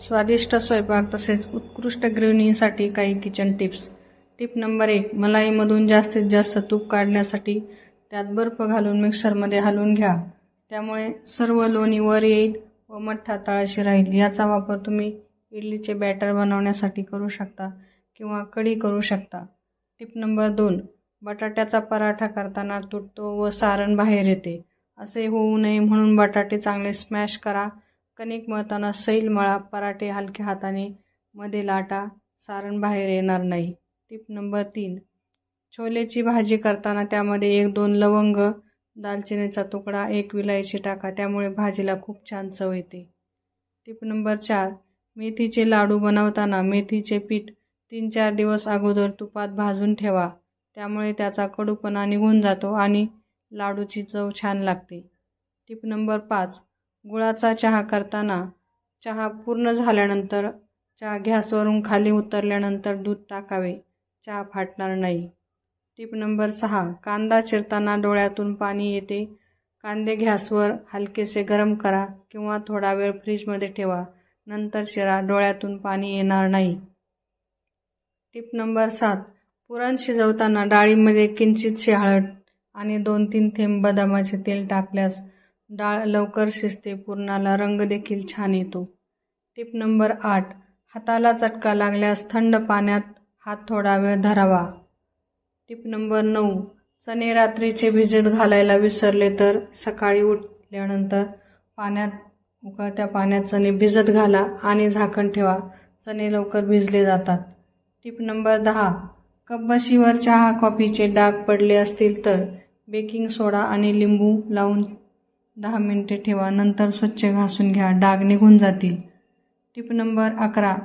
स्वादिष्ट स्वयंपाक तसेच उत्कृष्ट गृहिणीसाठी काही किचन टिप्स टिप नंबर एक मलाईमधून जास्तीत जास्त तूप काढण्यासाठी त्यात बर्फ घालून मिक्सरमध्ये हलवून घ्या. त्यामुळे सर्व लोणी वर येईल व मठ्ठा तळाशी राहील. याचा वापर तुम्ही इडलीचे बॅटर बनवण्यासाठी करू शकता किंवा कढी करू शकता. टिप नंबर दोन बटाट्याचा पराठा करताना तुटतो व सारण बाहेर येते. असे होऊ नये म्हणून बटाटे चांगले स्मॅश करा. कणिक मळताना सैल मळा पराठे हलक्या हाताने मध्ये लाटा सारण बाहेर येणार नाही. टिप नंबर तीन. छोलेची भाजी करताना त्यामध्ये एक दोन लवंग दालचिनीचा तुकडा एक विलायची टाका त्यामुळे भाजीला खूप छान चव येते. टिप नंबर चार. मेथीचे लाडू बनवताना मेथीचे पीठ तीन चार दिवस अगोदर तुपात भाजून ठेवा. त्यामुळे त्याचा कडूपणा निघून जातो आणि लाडूची चव छान लागते. टिप नंबर पाच. गुळाचा चहा करताना चहा पूर्ण झाल्यानंतर चहा गॅसवरून खाली उतरल्यानंतर दूध टाकावे चहा फाटणार नाही. टिप नंबर सहा कांदा चिरताना डोळ्यातून पाणी येते. कांदे गॅसवर हलकेसे गरम करा किंवा थोडा वेळ फ्रीजमध्ये ठेवा नंतर शिरा डोळ्यातून पाणी येणार नाही. टिप नंबर सात पुरण शिजवताना डाळीमध्ये किंचितशी हळद आणि दोन तीन थेंब बदामाचे तेल टाकल्यास डाळ लवकर शिजते पुरणाला रंग देखील छान येतो. टिप नंबर आठ हाताला चटका लागल्यास थंड पाण्यात हात थोडा वेळ धरावा. टिप नंबर नऊ चणे रात्रीचे भिजत घालायला विसरले तर सकाळी उठल्यानंतर पाण्यात उकळत्या पाण्यात चणे भिजत घाला आणि झाकण ठेवा. चणे लवकर भिजले जातात. टिप नंबर दहा कपबशीवर चहा कॉफीचे डाग पडले असतील तर बेकिंग सोडा आणि लिंबू लावून दहा मिनटे ठेवा नंतर स्वच्छ घासून घ्या डाग निघून जातील. टिप नंबर अकरा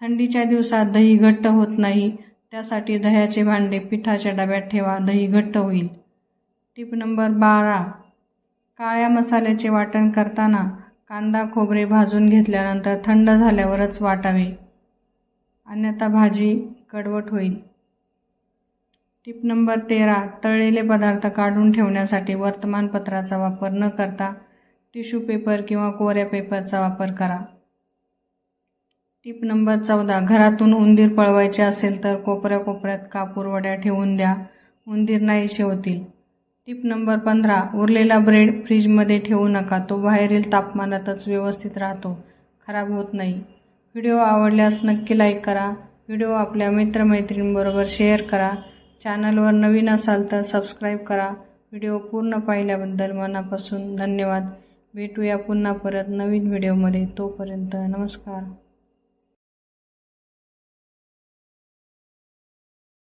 थंडीच्या दिवसात दही घट्ट होत नाही त्यासाठी दह्याचे भांडे पिठाच्या डब्यात ठेवा दही घट्ट होईल. टिप नंबर बारा काळ्या मसाल्याचे वाटण करताना कांदा खोबरे भाजून घेतल्यानंतर थंड झाल्यावरच वाटावे. अन्यथा भाजी कडवट होईल. टिप नंबर तेरा तळलेले पदार्थ काढून ठेवण्यासाठी वर्तमानपत्राचा वापर न करता टिश्यू पेपर किंवा कोऱ्या पेपरचा वापर करा. टिप नंबर चौदा घरातून उंदीर पळवायचे असेल तर कोपऱ्या कोपऱ्यात कापूर वड्या ठेवून द्या उंदीर नाहीसे होतील. टिप नंबर पंधरा उरलेला ब्रेड फ्रीजमध्ये ठेवू नका तो बाहेरील तापमानातच व्यवस्थित राहतो खराब होत नाही. व्हिडिओ आवडल्यास नक्की लाईक करा व्हिडिओ आपल्या मित्रमैत्रिणींबरोबर शेअर करा चॅनलवर नवीन असाल तर सबस्क्राईब करा. व्हिडिओ पूर्ण पाहिल्याबद्दल मनापासून धन्यवाद. भेटूया पुन्हा परत नवीन व्हिडिओमध्ये. तोपर्यंत नमस्कार.